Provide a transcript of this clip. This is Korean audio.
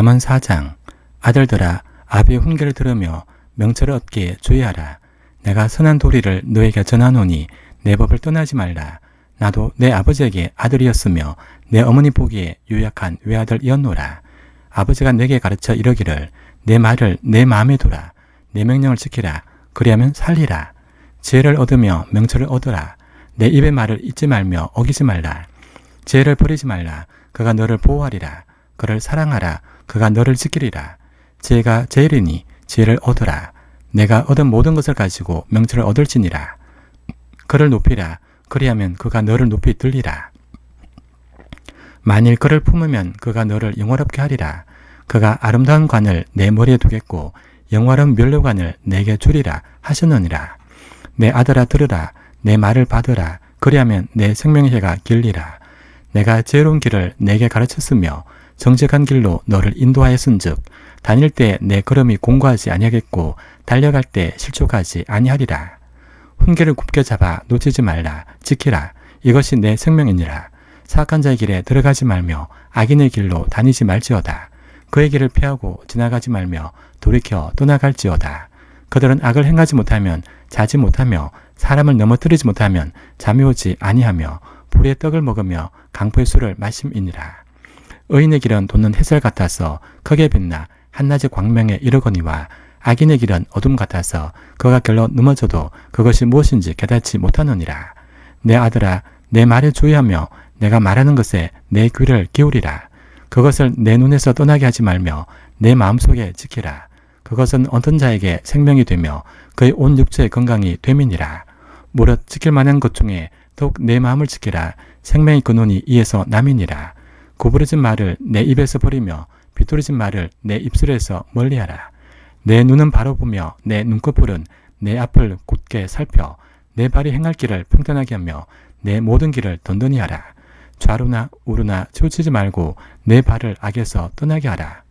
잠언 4장 아들들아 아비의 훈계를 들으며 명철을 얻기에 주의하라. 내가 선한 도리를 너에게 전하노니 내 법을 떠나지 말라. 나도 내 아버지에게 아들이었으며 내 어머니 보기에 유약한 외아들이었노라. 아버지가 내게 가르쳐 이러기를 내 말을 내 마음에 두라. 내 명령을 지키라. 그리하면 살리라. 지혜를 얻으며 명철을 얻으라. 내 입의 말을 잊지 말며 어기지 말라. 지혜를 버리지 말라. 그가 너를 보호하리라. 그를 사랑하라. 그가 너를 지키리라. 지혜가 제일이니 지혜를 얻으라. 내가 얻은 모든 것을 가지고 명철을 얻을지니라. 그를 높이라. 그리하면 그가 너를 높이 들리라. 만일 그를 품으면 그가 너를 영화롭게 하리라. 그가 아름다운 관을 내 머리에 두겠고 영화로운 면류관을 내게 주리라 하셨느니라. 내 아들아 들으라. 내 말을 받으라. 그리하면 내 생명의 해가 길리라. 내가 지혜로운 길을 내게 가르쳤으며 정직한 길로 너를 인도하였은즉 다닐 때 내 걸음이 공고하지 아니하겠고 달려갈 때 실족하지 아니하리라. 훈계를 굽게 잡아 놓치지 말라. 지키라. 이것이 내 생명이니라. 사악한 자의 길에 들어가지 말며 악인의 길로 다니지 말지어다. 그의 길을 피하고 지나가지 말며 돌이켜 떠나갈지어다. 그들은 악을 행하지 못하면 자지 못하며 사람을 넘어뜨리지 못하면 잠이 오지 아니하며 불의 떡을 먹으며 강포의 술을 마심이니라. 의인의 길은 돋는 햇살 같아서 크게 빛나 한낮의 광명에 이르거니와 악인의 길은 어둠 같아서 그가 결로 넘어져도 그것이 무엇인지 깨닫지 못하느니라. 내 아들아, 내 말에 주의하며 내가 말하는 것에 내 귀를 기울이라. 그것을 내 눈에서 떠나게 하지 말며 내 마음속에 지키라. 그것은 어떤 자에게 생명이 되며 그의 온 육체의 건강이 됨이니라. 무릇 지킬 만한 것 중에 더욱 내 마음을 지키라. 생명의 근원이 이에서 남이니라. 구부러진 말을 내 입에서 버리며 비뚤어진 말을 내 입술에서 멀리하라. 내 눈은 바로 보며 내 눈꺼풀은 내 앞을 곧게 살펴 내 발이 행할 길을 평탄하게 하며 내 모든 길을 던던히 하라. 좌로나 우로나 치우치지 말고 내 발을 악에서 떠나게 하라.